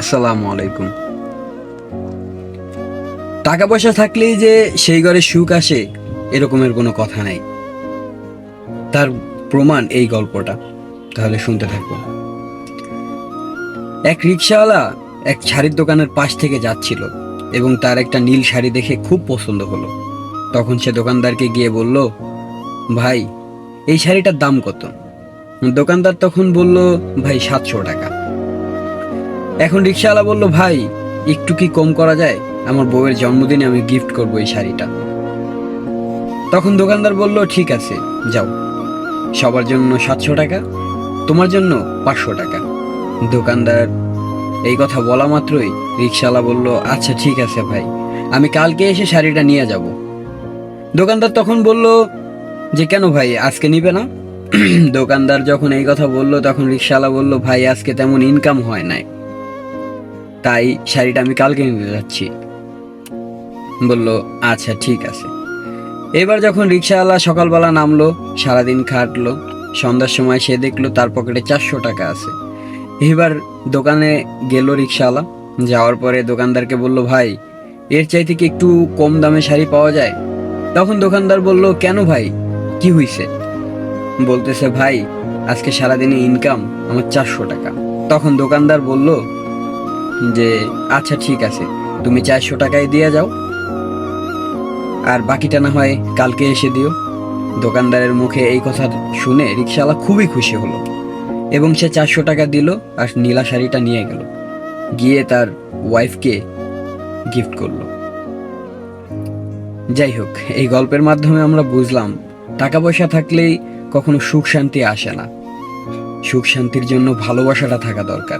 আসসালামু আলাইকুম। টাকা পয়সা থাকলেই যে সেই ঘরে সুখ আসে, এরকমের কোনো কথা নাই। তার প্রমাণ এই গল্পটা, তাহলে শুনতে থাকব এক রিক্সাওয়ালা এক শাড়ির দোকানের পাশ থেকে যাচ্ছিল এবং তার একটা নীল শাড়ি দেখে খুব পছন্দ হলো। তখন সে দোকানদারকে গিয়ে বলল, ভাই, এই শাড়িটার দাম কত? দোকানদার তখন বলল, ভাই, সাতশো টাকা। এখন রিক্সাওয়ালা বলল, ভাই, একটু কি কম করা যায়? আমার বউয়ের জন্মদিনে আমি গিফট করব এই শাড়িটা। তখন দোকানদার বলল, ঠিক আছে, যাও। সবার জন্য সাতশো টাকা, তোমার জন্য পাঁচশো টাকা। দোকানদার এই কথা বলা মাত্রই রিক্সাওয়ালা বলল আচ্ছা ঠিক আছে ভাই, আমি কালকে এসে শাড়িটা নিয়ে যাব। দোকানদার তখন বলল, যে কেন ভাই, আজকে নিবে না? দোকানদার যখন এই কথা বলল, তখন রিক্সাওয়ালা বলল, ভাই, আজকে তেমন ইনকাম হয় নাই। তাই শাড়িটা আমি কালকে নিতে যাচ্ছি। বলল আচ্ছা ঠিক আছে। এবার যখন রিক্সাওয়ালা সকালবেলা নামলো, সারাদিন খাটলো, সন্ধ্যার সময় সে দেখল তার পকেটে চারশো টাকা আছে। এবার দোকানে গেল রিক্সাওয়ালা, যাওয়ার পরে দোকানদারকে বলল, ভাই, এর চাইতে কি একটু কম দামে শাড়ি পাওয়া যায়? তখন দোকানদার বলল, কেন ভাই? কি হইছে? বলতেছে, ভাই, আজকে সারাদিনে ইনকাম আমার চারশো টাকা। তখন দোকানদার বলল যে আচ্ছা ঠিক আছে, তুমি চারশো টাকায় দিয়ে যাও। আর বাকিটা না হয় কালকে এসে দিও। দোকানদারের মুখে এই কথা শুনে রিক্সাওয়ালা খুবই খুশি হলো এবং সে চারশো টাকা দিল আর নীলা শাড়িটা নিয়ে গেল। গিয়ে তার ওয়াইফকে গিফট করল। যাই হোক, এই গল্পের মাধ্যমে আমরা বুঝলাম টাকা পয়সা থাকলেই কখনো সুখ শান্তি আসে না। সুখ শান্তির জন্য ভালোবাসাটা থাকা দরকার।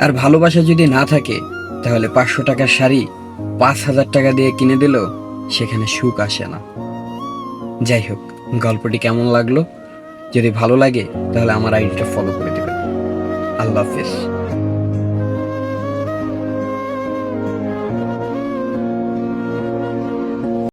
আর ভালোবাসা যদি না থাকে, তাহলে পাঁচশো টাকার শাড়ি পাঁচ হাজার টাকা দিয়ে কিনে দিলেও সেখানে সুখ আসে না। যাই হোক, গল্পটি কেমন লাগল? যদি ভালো লাগে, তাহলে আমার আইডিটা ফলো করে দেবেন। আল্লাহ হাফিজ।